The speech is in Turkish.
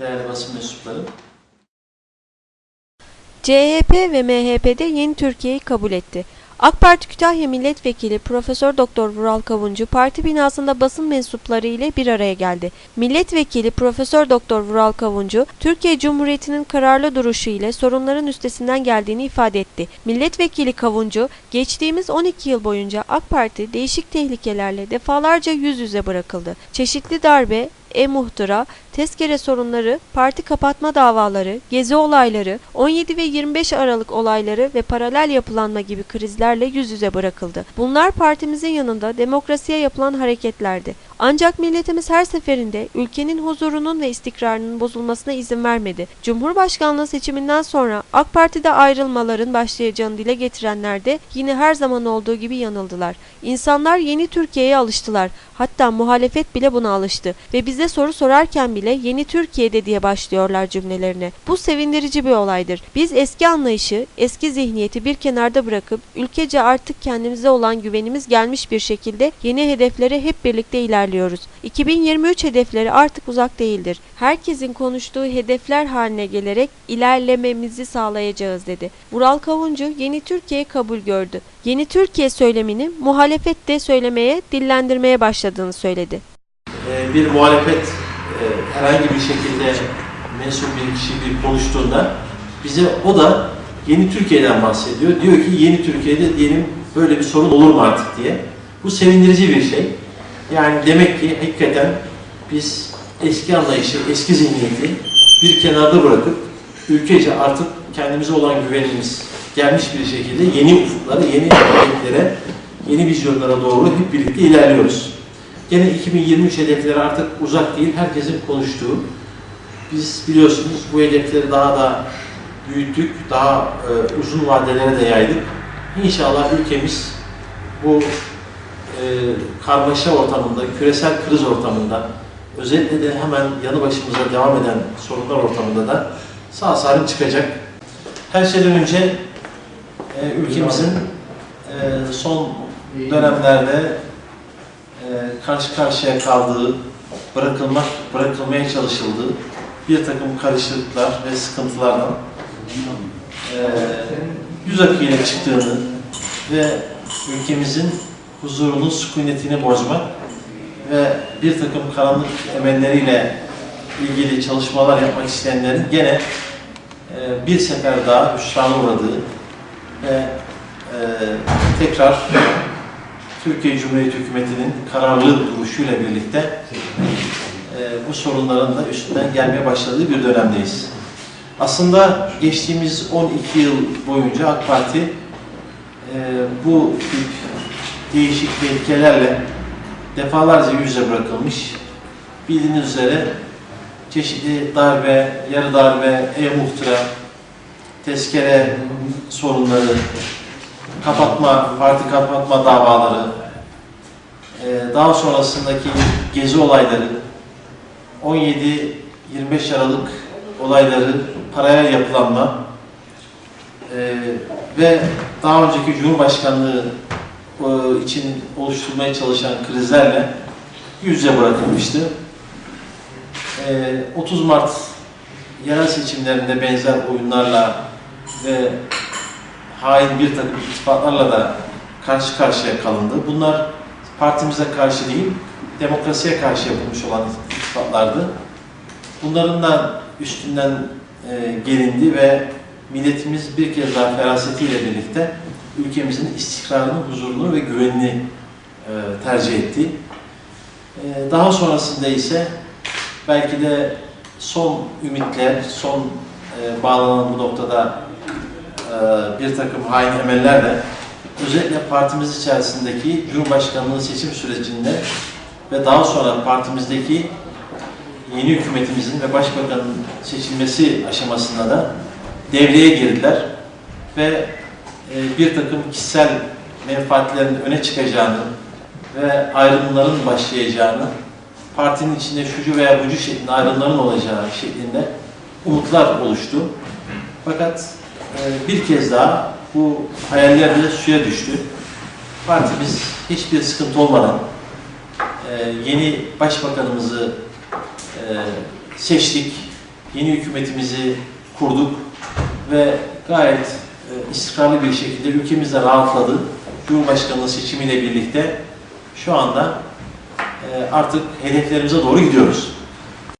değerli basın mensupları. CHP ve MHP'de Yeni Türkiye'yi kabul etti. AK Parti Kütahya Milletvekili Profesör Doktor Vural Kavuncu parti binasında basın mensupları ile bir araya geldi. Milletvekili Profesör Doktor Vural Kavuncu, Türkiye Cumhuriyeti'nin kararlı duruşu ile sorunların üstesinden geldiğini ifade etti. Milletvekili Kavuncu, geçtiğimiz 12 yıl boyunca AK Parti değişik tehlikelerle defalarca yüz yüze bırakıldı. Çeşitli darbe, e-muhtıra, tezkere sorunları, parti kapatma davaları, gezi olayları, 17 ve 25 Aralık olayları ve paralel yapılanma gibi krizlerle yüz yüze bırakıldı. Bunlar partimizin yanında demokrasiye yapılan hareketlerdi. Ancak milletimiz her seferinde ülkenin huzurunun ve istikrarının bozulmasına izin vermedi. Cumhurbaşkanlığı seçiminden sonra AK Parti'de ayrılmaların başlayacağını dile getirenler de yine her zaman olduğu gibi yanıldılar. İnsanlar yeni Türkiye'ye alıştılar. Hatta muhalefet bile buna alıştı ve bize soru sorarken bile yeni Türkiye'de diye başlıyorlar cümlelerine. Bu sevindirici bir olaydır. Biz eski anlayışı, eski zihniyeti bir kenarda bırakıp ülkece artık kendimize olan güvenimiz gelmiş bir şekilde yeni hedeflere hep birlikte ilerliyoruz. 2023 hedefleri artık uzak değildir. Herkesin konuştuğu hedefler haline gelerek ilerlememizi sağlayacağız dedi. Vural Kavuncu yeni Türkiye kabul gördü. Yeni Türkiye söylemini muhalefet de söylemeye, dillendirmeye başladığını söyledi. Ee, bir muhalefet e, herhangi bir şekilde mensup bir kişi bir konuştuğunda bize o da yeni Türkiye'den bahsediyor. Diyor ki yeni Türkiye'de diyelim böyle bir sorun olur mu artık diye. Bu sevindirici bir şey. Yani demek ki hakikaten biz eski anlayışı, eski zihniyeti bir kenarda bırakıp ülkece artık kendimize olan güvenimiz gelmiş bir şekilde yeni ufuklara, yeni hedeflere, yeni vizyonlara doğru hep birlikte ilerliyoruz. Gene 2023 hedefleri artık uzak değil, herkesin konuştuğu. Biz biliyorsunuz bu hedefleri daha da büyüttük, daha e, uzun vadelere de yaydık. İnşallah ülkemiz bu e, karmaşa ortamında, küresel kriz ortamında, özellikle de hemen yanı başımıza devam eden sorunlar ortamında da sağ salim çıkacak. Her şeyden önce e, ülkemizin e, son dönemlerde karşı karşıya kaldığı, bırakılmak, bırakılmaya çalışıldığı bir takım karışıklıklar ve sıkıntılardan e, yüz akıyla çıktığını ve ülkemizin huzurunu, sükunetini bozmak ve bir takım karanlık emelleriyle ilgili çalışmalar yapmak isteyenlerin gene e, bir sefer daha hüsrana uğradığı ve e, tekrar Türkiye Cumhuriyeti Hükümeti'nin kararlı duruşuyla birlikte e, bu sorunların da üstünden gelmeye başladığı bir dönemdeyiz. Aslında geçtiğimiz 12 yıl boyunca AK Parti e, bu değişik tehlikelerle defalarca yüze bırakılmış. Bildiğiniz üzere çeşitli darbe, yarı darbe, e-muhtıra, tezkere sorunları, kapatma, parti kapatma davaları, e, daha sonrasındaki gezi olayları, 17-25 Aralık olayları, paralel yapılanma e, ve daha önceki Cumhurbaşkanlığı e, için oluşturmaya çalışan krizlerle yüz yüze bırakılmıştı. E, 30 Mart yerel seçimlerinde benzer oyunlarla ve hain bir takım ittifaklarla da karşı karşıya kalındı. Bunlar partimize karşı değil, demokrasiye karşı yapılmış olan ittifaklardı. Bunların da üstünden e, gelindi ve milletimiz bir kez daha ferasetiyle birlikte ülkemizin istikrarını, huzurunu ve güvenini e, tercih etti. E, daha sonrasında ise belki de son ümitler, son e, bağlanan bu noktada e, bir takım hain emellerle özellikle partimiz içerisindeki Cumhurbaşkanlığı seçim sürecinde ve daha sonra partimizdeki yeni hükümetimizin ve başbakanın seçilmesi aşamasında da devreye girdiler ve e, bir takım kişisel menfaatlerin öne çıkacağını ve ayrımların başlayacağını, partinin içinde şucu veya bucu şeklinde ayrımların olacağı şeklinde umutlar oluştu. Fakat e, bir kez daha bu hayaller de suya düştü. Partimiz hiçbir sıkıntı olmadan e, yeni başbakanımızı e, seçtik yeni hükümetimizi kurduk ve gayet e, istikrarlı bir şekilde ülkemizde rahatladı. Cumhurbaşkanlığı seçimiyle birlikte şu anda e, artık hedeflerimize doğru gidiyoruz.